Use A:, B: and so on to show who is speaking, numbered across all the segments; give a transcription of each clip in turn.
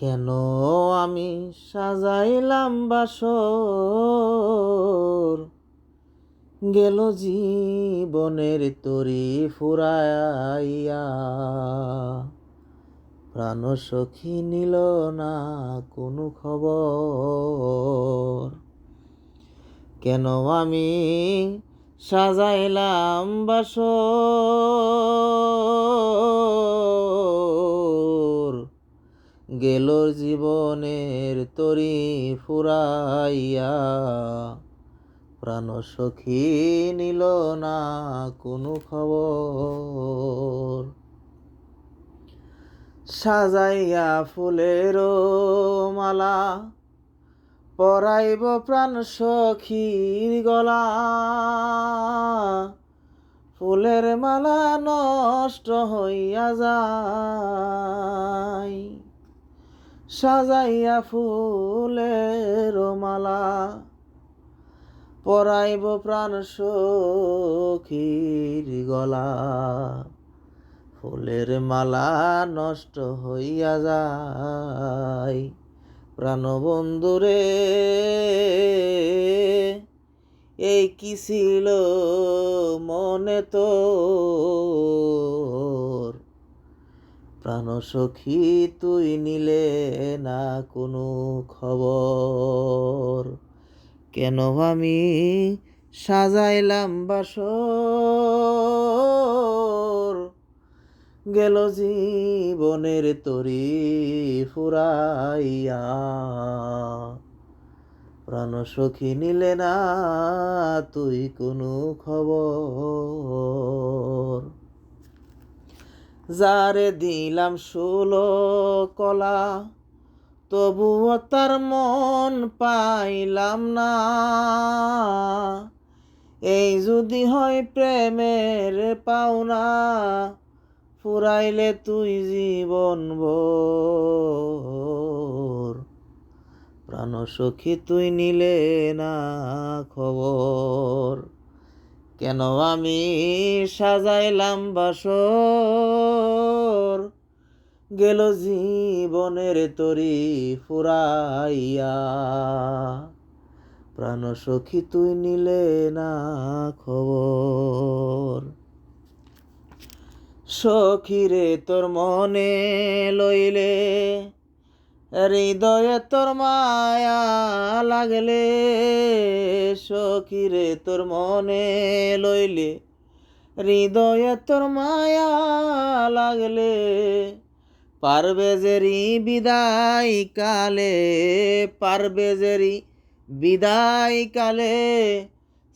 A: কেন আমি সাজাইলাম বাসর? গেল জীবনের তরি ফুরাইয়া। প্রাণ সখী নিল না কোনো খবর। কেন আমি সাজাইলাম বাসর? গেল জীবনের তরি ফুরাইয়া। প্রাণ সখী নিল না কোনো খবর। সাজাইয়া ফুলের মালা, পরাইব প্রাণ সখীর গলা। ফুলের মালা নষ্ট হইয়া যায়। সাজাইয়া ফুলের মালা, পরাইব প্রাণ সখীর গলা। ফুলের মালা নষ্ট হইয়া যায়, প্রাণবন্ধুরে। এই কি ছিল মনে তোর? প্রাণ সখী তুই নিলে না কোনো খবর। কেন আমি সাজাইলাম বাসর? গেল জীবনের তরি ফুরাইয়া। প্রাণ সখী নিলে না তুই কোনো খবর। যারে দিলাম ষোলো কলা, তবুও তার মন পাইলাম না। এই যদি হয় প্রেমের পাওনা, ফুরাইলে তুই জীবন ভোর। প্রাণ সখী তুই নিলে না খবর। কেন আমি সাজাইলাম বাসর? গেল জীবনের তরি ফুরাইয়া। প্রাণ সখী তুই নিলে না খবর। সখীরে তোর মনে লইলে হৃদয়ে তোর মায়া লাগলে, সখীরে তোর মনে লইলে। হৃদয়ে তোর মায়া লাগলে, পারবে জেরি বিদায় কালে, পারবে জেরি বিদায় কালে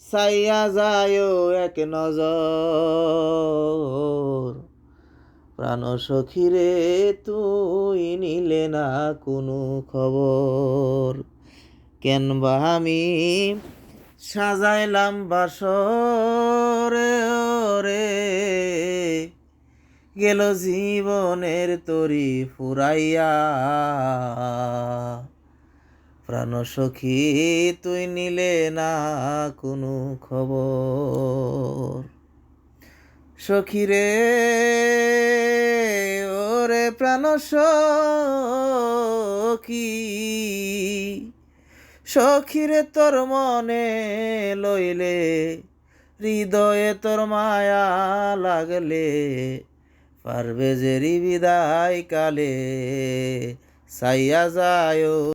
A: সাইয়া যায় এক নজর। প্রাণ সখীরে তুই নিলে না কোনো খবর। কেন বা আমি সাজাইলাম বাসর রে গেল জীবনের তরি ফুরাইয়া। প্রাণ সখী, তুই নিলে না কোনো খবর। সখী রে প্রাণ সখী। সখীরে তোর মনে লইলে, হৃদয়ে তোর মায়া লাগলে, পারবে যে বিদায় কালে সাইয়া যায়